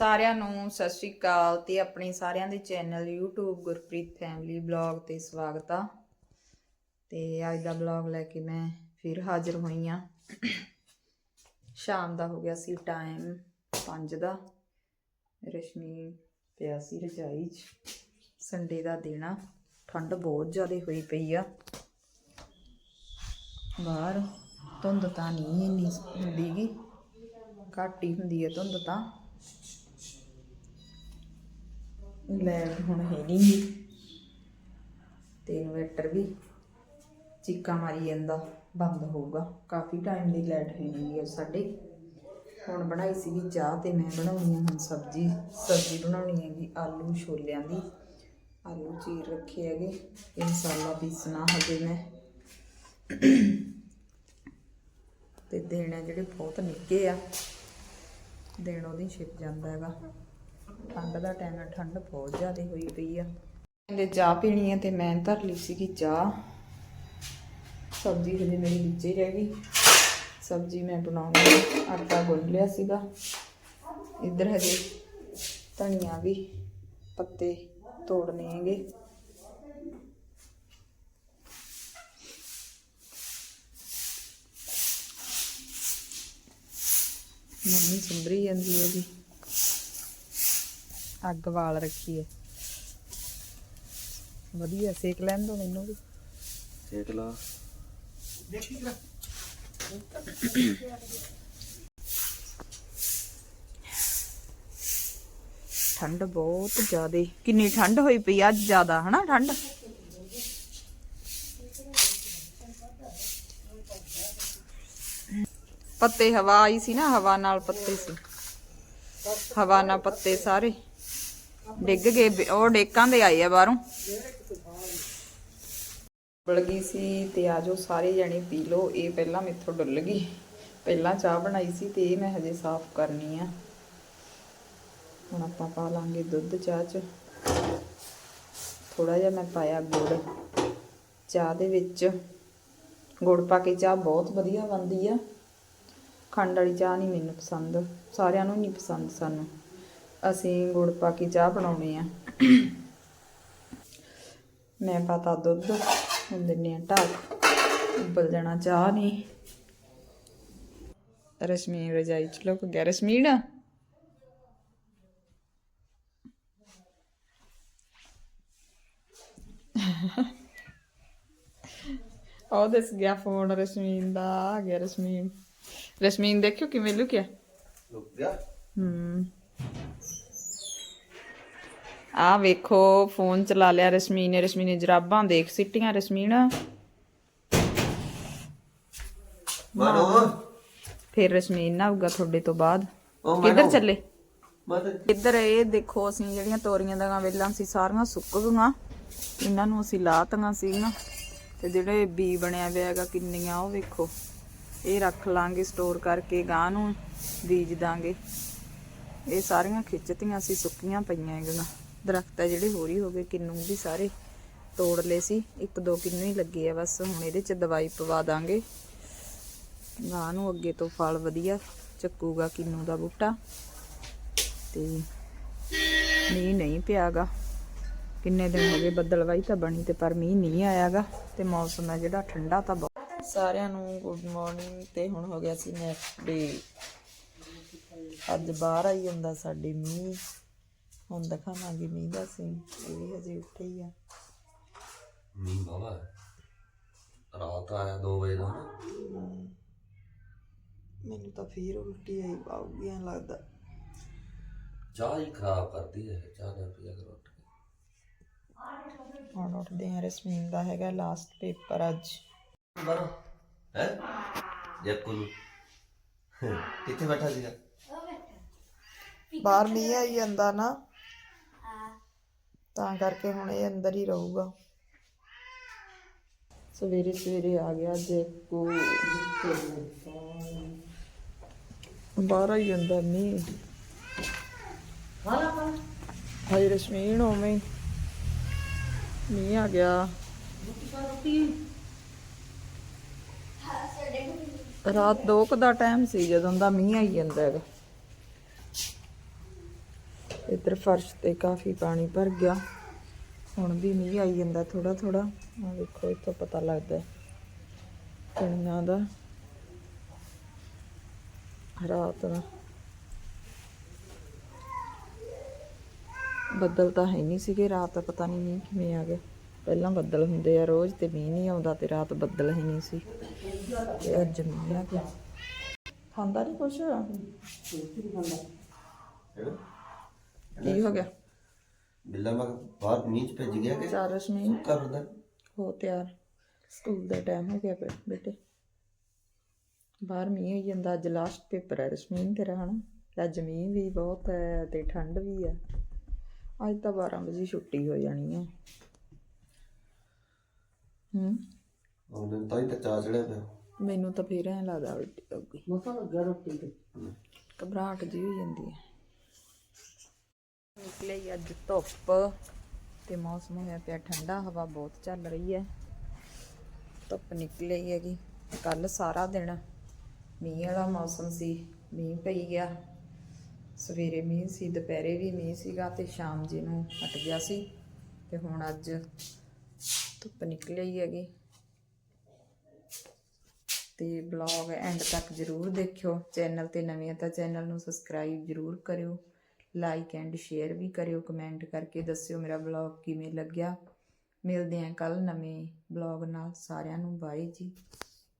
ਸਾਰਿਆਂ ਨੂੰ ਸਤਿ ਸ਼੍ਰੀ ਅਕਾਲ ਤੇ ਆਪਣੇ ਸਾਰਿਆਂ ਦੇ channel YouTube Gurpreet family blog ਤੇ ਸਵਾਗਤ ਆ। ਤੇ ਅੱਜ ਦਾ ਬਲੌਗ ਲੈ ਕੇ ਮੈਂ ਫਿਰ ਹਾਜ਼ਰ ਹੋਈ ਆ। ਸ਼ਾਮ ਦਾ ਹੋ ਗਿਆ ਸੀ ਟਾਈਮ 5 ਦਾ। ਰਸ਼ਮੀ ਪਿਆ ਸੀ ਰਜਾਈ 'ਚ। ਸੰਡੇ ਦਾ ਦਿਨ ਆ। ਠੰਡ ਬਹੁਤ ਜ਼ਿਆਦਾ ਹੋਈ ਪਈ ਆ। ਬਾਹਰ ਧੁੰਦ ਤਾਂ ਨਹੀਂ ਇੰਨੀ ਹੁੰਦੀਗੀ ਘੱਟ ਹੀ ਹੁੰਦੀ ਹੈ ਧੁੰਦ ਤਾਂ। ਲੈਟ ਹੁਣ ਹੈ ਨਹੀਂ ਤੇ ਇਨਵਰਟਰ ਵੀ ਚੀਕਾਂ ਮਾਰੀ ਜਾਂਦਾ, ਬੰਦ ਹੋਊਗਾ। ਕਾਫੀ ਟਾਈਮ ਦੀ ਲੈਟ ਹੈ ਨਹੀਂ ਹੈ ਸਾਡੇ। ਹੁਣ ਬਣਾਈ ਸੀਗੀ ਚਾਹ ਤੇ ਮੈਂ ਬਣਾਉਣੀ ਆ ਹੁਣ ਸਬਜ਼ੀ। ਸਬਜ਼ੀ ਬਣਾਉਣੀ ਹੈਗੀ ਆਲੂ ਛੋਲਿਆਂ ਦੀ। ਆਲੂ ਚੀਰ ਰੱਖੇ ਹੈਗੇ ਇਹ ਮਸਾਲਾ ਪੀਸਣਾ ਹਜੇ ਮੈਂ। ਤੇ ਦਿਨ ਆ ਜਿਹੜੇ ਬਹੁਤ ਨਿੱਕੇ ਆ, ਦੇਣ ਉਹਦੀ ਛਿਪ ਜਾਂਦਾ ਹੈਗਾ। ਠੰਡ ਦਾ ਟਾਈਮ ਹੈ, ਠੰਡ ਬਹੁਤ ਜ਼ਿਆਦਾ ਹੋਈ ਪਈ ਆ। ਕਹਿੰਦੇ ਚਾਹ ਪੀਣੀ ਹੈ ਤੇ ਮੈਂ ਧਰ ਲਈ ਸੀਗੀ ਚਾਹ। ਸਬਜ਼ੀ ਹਜੇ ਮੇਰੀ ਵਿੱਚ ਹੀ ਰਹਿ ਗਈ। ਸਬਜ਼ੀ ਮੈਂ ਬਣਾਉਣੀ ਹੈ। ਆਟਾ ਗੁੰਨ ਲਿਆ ਸੀਗਾ। ਇੱਧਰ ਹਜੇ ਧਨੀਆ ਵੀ ਪੱਤੇ ਤੋੜਨੇ ਹੈਗੇ। ਮੰਮੀ ਸੁੰਬਰੀ ਜਾਂਦੀ ਹੈ ਜੀ। ਅੱਗ ਵਾਲ ਰੱਖੀ ਹੈ ਵਧੀਆ ਸੇਕ ਲੈਣ ਦੋ ਮੈਨੂੰ ਵੀ। ਸੇਕ ਲਾ। ਠੰਡ ਬਹੁਤ ਜ਼ਿਆਦੇ। ਕਿੰਨੀ ਠੰਡ ਹੋਈ ਪਈ ਅੱਜ ਜ਼ਿਆਦਾ ਹਨਾ ਠੰਡ? ਪੱਤੇ ਹਵਾ ਆਈ ਸੀ ਨਾ ਹਵਾ ਨਾਲ ਪੱਤੇ ਸੀ। ਹਵਾ ਨਾਲ ਪੱਤੇ ਸਾਰੇ। ਡਿੱਗ ਗਏ, ਬ- ਉਹ ਡੇਕਾਂ ਦੇ ਆਏ ਆ ਬਾਹਰੋਂ। ਡੁੱਲ ਗਈ ਸੀ ਤੇ ਆਜੋ ਸਾਰੇ ਜਣੇ ਪੀ ਲਓ, ਇਹ ਪਹਿਲਾਂ ਮੇਥੋਂ ਡੁੱਲ ਗਈ। ਪਹਿਲਾਂ ਚਾਹ ਬਣਾਈ ਸੀ ਤੇ ਇਹ ਮੈਂ ਹਜੇ ਸਾਫ਼ ਕਰਨੀ ਆ। ਹੁਣ ਆਪਾਂ ਪਾ ਲਾਂਗੇ ਦੁੱਧ ਚਾਹ ਚ। ਥੋੜਾ ਜਿਹਾ ਮੈਂ ਪਾਇਆ ਗੁੜ। ਚਾਹ ਦੇ ਵਿੱਚ ਗੁੜ ਪਾ ਕੇ ਚਾਹ ਬਹੁਤ ਵਧੀਆ ਬਣਦੀ ਆ। ਖੰਡ ਵਾਲੀ ਚਾਹ ਨਹੀਂ ਮੈਨੂੰ ਪਸੰਦ, ਸਾਰਿਆਂ ਨੂੰ ਨਹੀਂ ਪਸੰਦ ਸਾਨੂੰ। ਅਸੀਂ ਗੁੜ ਪਾ ਕੇ ਚਾਹ ਬਣਾਉਣੀ ਆ। ਮੈਂ ਪਾਤਾ ਦੁੱਧ ਹੁਣ ਦਿੰਨੇ ਆ ਢੱਕ। ਉੱਬਲ ਜਾਣਾ ਚਾਹ ਨਹੀਂ ਰਸ਼ਮੀ ਰਜਾਈ ਚ ਲੁਕ ਗਿਆ। ਰਸ਼ਮੀਨ ਉਹ ਦਿਸ ਗਿਆ ਫੋਨ ਰਸ਼ਮੀਨ ਦਾ ਆ ਗਿਆ ਰਸ਼ਮੀਨ ਰਸ਼ਮੀਨ ਦੇਖਿਓ ਕਿਵੇਂ ਲੁਕਿਆ? ਲੁਕ ਗਿਆ? ਹੂੰ। ਆ ਵੇਖੋ ਫੋਨ ਚਲਾ ਲਿਆ ਰਸ਼ਮੀਨ ਨੇ ਰਸ਼ਮੀਨ ਨੇ ਜਰਾਬਾਂ ਦੇਖ ਸਿੱਟੀਆਂ ਰਸ਼ਮੀਨ। ਮਾਨੋ। ਫਿਰ ਰਸ਼ਮੀਨ ਨਾ ਆਊਗਾ ਤੁਹਾਡੇ ਤੋਂ ਬਾਅਦ। ਕਿੱਧਰ ਚੱਲੇ? ਇੱਧਰ ਇਹ ਦੇਖੋ ਅਸੀਂ ਜਿਹੜੀਆਂ ਤੋਰੀਆਂ ਦੀਆਂ ਵੇਲਾਂ ਸੀ ਸਾਰੀਆਂ ਸੁੱਕ ਗਈਆਂ। ਇਹਨਾਂ ਨੂੰ ਅਸੀਂ ਲਾਤੀਆਂ ਸੀਗੀਆਂ। ਤੇ ਜਿਹੜੇ ਬੀ ਬਣਿਆ ਹੋਇਆ ਹੈਗਾ ਕਿੰਨੀਆਂ ਉਹ ਵੇਖੋ। ਇਹ ਰੱਖ ਲਾਂਗੇ ਸਟੋਰ ਕਰਕੇ ਗਾਂ ਨੂੰ ਬੀਜ ਦਾਂਗੇ। ਇਹ ਸਾਰੀਆਂ ਖਿੱਚਤੀਆਂ ਸੀ, ਸੁੱਕੀਆਂ ਪਈਆਂ ਹੈਗੀਆਂ ਦਰਖਤ ਆ ਜਿਹੜੇ ਹੋਰੀ ਹੋ ਗਏ, ਕਿੰਨੂ ਵੀ ਸਾਰੇ ਤੋੜ ਲਏ ਸੀ। ਇੱਕ ਦੋ ਕਿੰਨੂ ਹੀ ਲੱਗੇ ਆ, ਬਸ ਹੁਣ ਇਹਦੇ ਚ ਦਵਾਈ ਪਵਾ ਦਾਂਗੇ। ਗਾਂ ਨੂੰ ਅੱਗੇ ਤੋਂ ਫਲ ਵਧੀਆ ਚੱਕੂਗਾ ਕਿੰਨੂ ਦਾ ਬੂਟਾ। ਤੇ ਮੀਂਹ ਨਹੀਂ ਪਿਆਗਾ। ਕਿੰਨੇ ਦਿਨ ਹੋ ਗਏ, ਬੱਦਲਵਾਈ ਤਾਂ ਬਣੀ ਤੇ, ਪਰ ਮੀਂਹ ਨਹੀਂ ਆਇਆਗਾ। ਤੇ ਮੌਸਮ ਹੈ ਜਿਹੜਾ, ਠੰਡਾ ਤਾਂ ਬਹੁਤ। ਸਾਰਿਆਂ ਨੂੰ ਗੁੱਡ ਮਾਰਨਿੰਗ ਤੇ ਹੁਣ ਹੋ ਗਿਆ ਸੀ ਨੈਕਸਟ ਡੇ ਅੱਜ ਬਾਹਰ ਆਈ ਜਾਂਦਾ ਸਾਡੇ ਮੀਂਹ। ਹੁਣ ਦਿਖਾਵਾਂਗੇ ਮੀਂਹ ਦਾ ਸੀਨ ਇਹ ਵੀ ਹਜੇ ਉੱਠੇ ਹੀ ਆ। ਮੀਂਹ ਬਾਬਾ ਰਾਤ ਆਇਆ 2 ਵਜੇ ਦਾ। ਮੈਨੂੰ ਤਾਂ ਫੇਰ ਉਲਟੀ ਆਈ ਪਾਉਗੀ ਐਂ ਲੱਗਦਾ। ਚਾਹ ਹੀ ਖਰਾਬ ਕਰਦੀ ਹੈ ਚਾਹ ਦਾ ਪੀਆ ਕਰੋ ਉੱਠ ਕੇ। ਹੁਣ ਉੱਠਦੇ ਆ ਰਸਮੀਨ ਦਾ ਹੈਗਾ ਲਾਸਟ ਪੇਪਰ ਅੱਜ। ਬਾਰੋ ਹੈ? ਜੱਕੂ ਨੂੰ। ਕਿੱਥੇ ਬੈਠਾ ਸੀਗਾ? ਬਾਹਰ ਮੀਂਹ ਆਈ ਜਾਂਦਾ ਨਾ। ਤਾਂ ਕਰਕੇ ਹੁਣ ਇਹ ਅੰਦਰ ਹੀ ਰਹੂਗਾ। ਸਵੇਰੇ ਸਵੇਰੇ ਆ ਗਿਆ ਜੇਕੂ ਬਾਹਰ ਆਈ ਜਾਂਦਾ ਮੀਂਹ। ਹਾਈ ਰਸ਼ਮੀਨ ਹੋਵੇਂ ਮੀਂਹ ਆ ਗਿਆ। ਰਾਤ ਦੋ ਕੁ ਦਾ ਟਾਈਮ ਸੀ ਜਦੋਂ ਦਾ ਮੀਂਹ ਆਈ ਜਾਂਦਾ ਹੈਗਾ। ਇੱਧਰ ਫਰਸ਼ ਤੇ ਕਾਫੀ ਪਾਣੀ ਭਰ ਗਿਆ। ਹੁਣ ਵੀ ਮੀਂਹ ਆਈ ਜਾਂਦਾ ਥੋੜਾ ਥੋੜਾ ਆ ਵੇਖੋ ਇੱਥੋਂ ਪਤਾ ਲੱਗਦਾ ਹੈ। ਕਣੀਆਂ ਦਾ ਰਾਤ ਦਾ। ਬੱਦਲ ਤਾਂ ਹੈ ਨਹੀਂ ਸੀਗੇ ਰਾਤ ਪਤਾ ਨਹੀਂ ਮੀਂਹ ਕਿਵੇਂ ਆ ਗਿਆ। ਪਹਿਲਾਂ ਬੱਦਲ ਹੁੰਦੇ ਆ ਰੋਜ਼ ਤੇ ਮੀਂਹ ਨਹੀਂ ਆਉਂਦਾ ਤੇ ਰਾਤ ਬੱਦਲ ਹੀ ਨਹੀਂ ਸੀ। ਤੇ ਅੱਜ ਮੀਂਹ ਆ ਗਿਆ। ਖਾਂਦਾ ਨਹੀਂ ਕੁਛ ਕੀ ਹੋ ਗਿਆ? ਬਿੱਲਾ ਮੈਂ ਬਾਹਰ ਮੀਂਹ ਚ ਭੱਜ ਗਿਆ ਕਿ ਚਾਰ ਰਸ਼ਮੀ। ਕਰਦਾ ਹੋ ਤਿਆਰ। ਸਕੂਲ ਦਾ ਟਾਈਮ ਹੋ ਗਿਆ ਬੇ- ਬੇਟੇ। ਬਾਹਰ ਮੀਂਹ ਹੋਈ ਜਾਂਦਾ ਅੱਜ ਲਾਸਟ ਪੇਪਰ ਹੈ ਰਸ਼ਮੀਨ ਤੇਰਾ ਹਨਾ? ਤੇ ਅੱਜ ਮੀਂਹ ਵੀ ਬਹੁਤ ਹੈ ਤੇ ਠੰਡ ਵੀ ਹੈ। ਅੱਜ ਤਾਂ 12 ਵਜੇ ਛੁੱਟੀ ਹੋ ਜਾਣੀ ਹੈ। ਹੂੰ? ਉਹਨੇ ਤਾਂ ਹੀ ਤਾਂ ਚਾ ਚੜਿਆ ਪਿਆ। ਮੈਨੂੰ ਤਾਂ ਫੇਰ ਐਂ ਲੱਗਦਾ ਉਲਟੀ ਮਸਾਂ ਲੱਗਾ ਰੋਟੀ ਤੇ। ਘਬਰਾਹਟ ਜੀ ਹੋ ਜਾਂਦੀ ਹੈ। ਨਿਕਲੇ ਅੱਜ ਧੁੱਪ ਤੇ ਮੌਸਮ ਹੋਇਆ ਪਿਆ ਠੰਡਾ, ਹਵਾ ਬਹੁਤ ਚੱਲ ਰਹੀ ਹੈ। ਧੁੱਪ ਨਿਕਲੀ ਹੈਗੀ। ਕੱਲ ਸਾਰਾ ਦਿਨ ਮੀਂਹ ਵਾਲਾ ਮੌਸਮ ਸੀ, ਮੀਂਹ ਪਈ ਗਿਆ। ਸਵੇਰੇ ਮੀਂਹ ਸੀ, ਦੁਪਹਿਰੇ ਵੀ ਮੀਂਹ ਸੀਗਾ ਤੇ ਸ਼ਾਮ ਜੀ ਨੂੰ ਹਟ ਗਿਆ ਸੀ ਤੇ ਹੁਣ ਅੱਜ ਧੁੱਪ ਨਿਕਲੀ ਹੈਗੀ। ਤੇ ਬਲੌਗ ਐਂਡ ਤੱਕ ਜਰੂਰ ਦੇਖਿਓ। ਚੈਨਲ ਤੇ ਨਵੇਂ ਆ ਤਾਂ ਚੈਨਲ ਨੂੰ ਸਬਸਕ੍ਰਾਈਬ ਜਰੂਰ ਕਰਿਓ। ਲਾਈਕ ਐਂਡ ਸ਼ੇਅਰ ਵੀ ਕਰਿਓ ਕਮੈਂਟ ਕਰਕੇ ਦੱਸਿਓ ਮੇਰਾ ਬਲੌਗ ਕਿਵੇਂ ਲੱਗਿਆ। ਮਿਲਦੇ ਆਂ ਕੱਲ ਨਵੇਂ ਬਲੌਗ ਨਾਲ। ਸਾਰਿਆਂ ਨੂੰ ਬਾਏ ਜੀ।